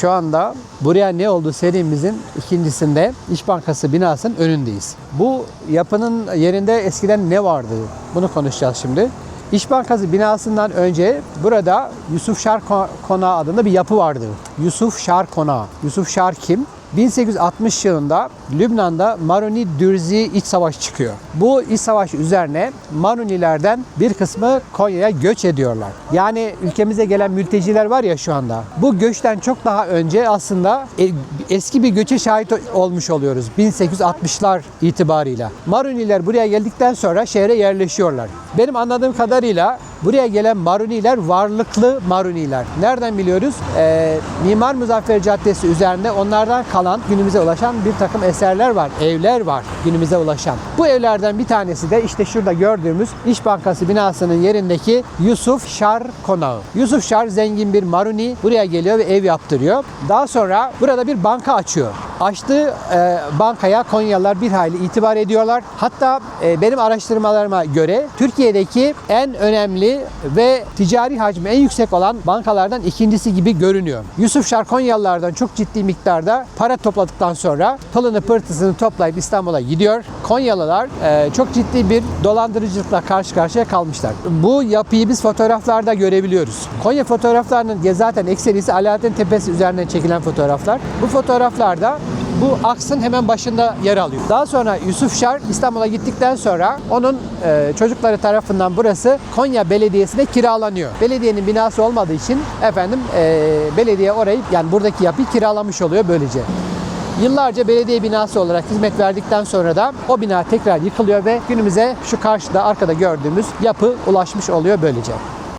Şu anda buraya ne oldu serimizin ikincisinde İş Bankası binasının önündeyiz. Bu yapının yerinde eskiden ne vardı? Bunu konuşacağız şimdi. İş Bankası binasından önce burada Yusuf Şar Ko- Konağı adında bir yapı vardı. Yusuf Şar Konağı. Yusuf Şar kim? 1860 yılında Lübnan'da Maruni Dürzi iç savaşı çıkıyor. Bu iç savaş üzerine Marunilerden bir kısmı Konya'ya göç ediyorlar. Yani ülkemize gelen mülteciler var ya şu anda. Bu göçten çok daha önce aslında e- eski bir göçe şahit olmuş oluyoruz 1860'lar itibarıyla. Maruniler buraya geldikten sonra şehre yerleşiyorlar. Benim anladığım kadarıyla buraya gelen Maruniler varlıklı Maruniler. Nereden biliyoruz? Ee, Mimar Muzaffer Caddesi üzerinde onlardan kalan günümüze ulaşan bir takım eserler var, evler var günümüze ulaşan. Bu evlerden bir tanesi de işte şurada gördüğümüz İş Bankası binasının yerindeki Yusuf Şar Konağı. Yusuf Şar zengin bir Maruni buraya geliyor ve ev yaptırıyor. Daha sonra burada bir banka açıyor. Açtığı e, bankaya Konyalılar bir hayli itibar ediyorlar. Hatta e, benim araştırmalarıma göre Türkiye'deki en önemli ve ticari hacmi en yüksek olan bankalardan ikincisi gibi görünüyor. Yusuf Şar Konyalılardan çok ciddi miktarda para topladıktan sonra pılını pırtısını toplayıp İstanbul'a gidiyor. Konyalılar e, çok ciddi bir dolandırıcılıkla karşı karşıya kalmışlar. Bu yapıyı biz fotoğraflarda görebiliyoruz. Konya fotoğraflarının zaten ekserisi Alaaddin Tepesi üzerinden çekilen fotoğraflar. Bu fotoğraflarda bu aksın hemen başında yer alıyor. Daha sonra Yusuf Şar İstanbul'a gittikten sonra onun e, çocukları tarafından burası Konya Belediyesi'ne kiralanıyor. Belediyenin binası olmadığı için efendim e, belediye orayı yani buradaki yapıyı kiralamış oluyor böylece. Yıllarca belediye binası olarak hizmet verdikten sonra da o bina tekrar yıkılıyor ve günümüze şu karşıda arkada gördüğümüz yapı ulaşmış oluyor böylece.